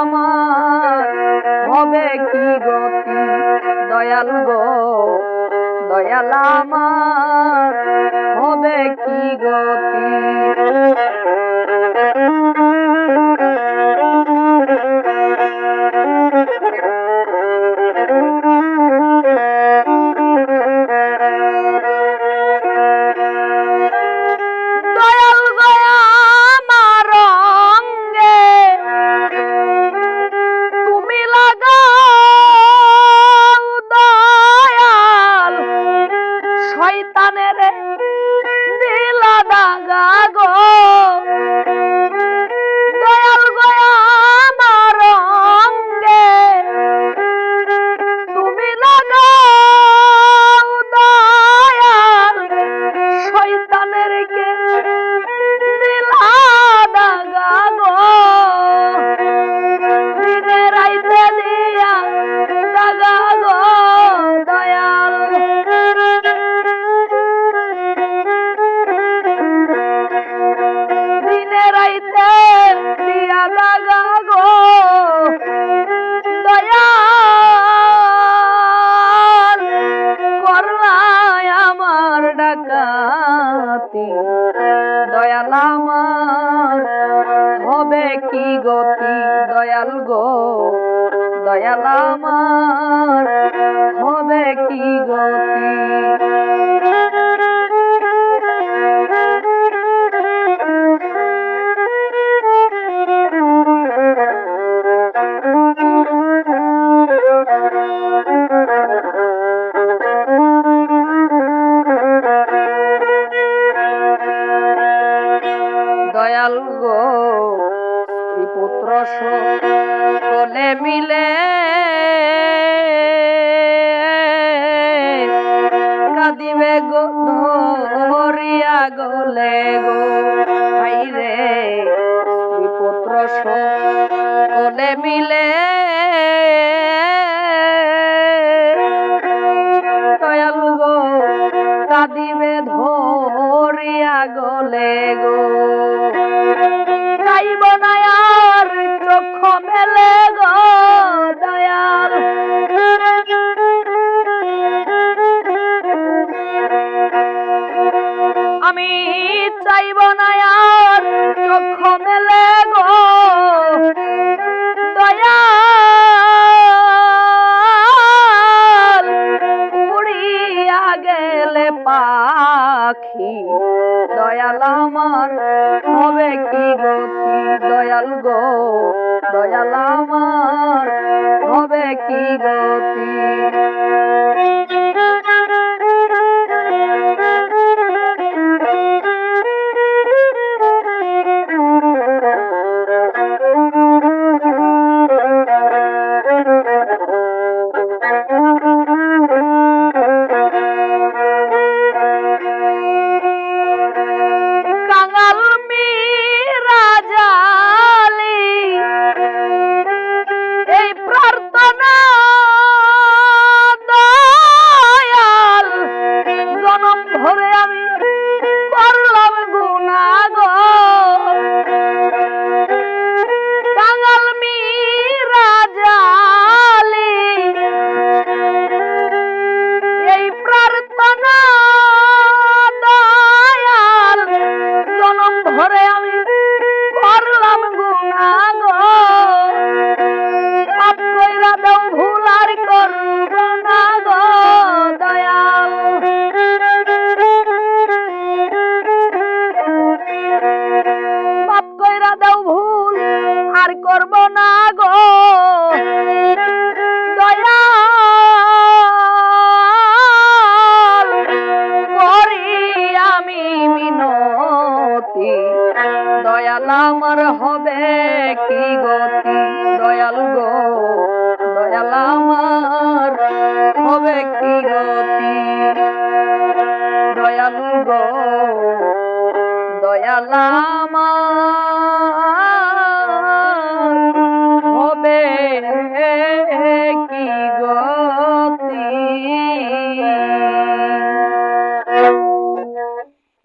আমার। হবে কি গতি দয়াল গো দয়াল আমার। হবে কি গতি গতি। দয়াল আমার হবে কি গতি? দয়াল গো দয়াল আমার হবে কি গতি? দিবে গো ধরিয়া গলে গো। ভাই রে পুত্র সকলে মিলে দয়াল ধরিয়া গলে গো। চাইব না আর চোখ মেলে আমি চাইব না আর চোখ মেলে গো। দয়া উড়িয়া গেলে পাখি। দয়ালাম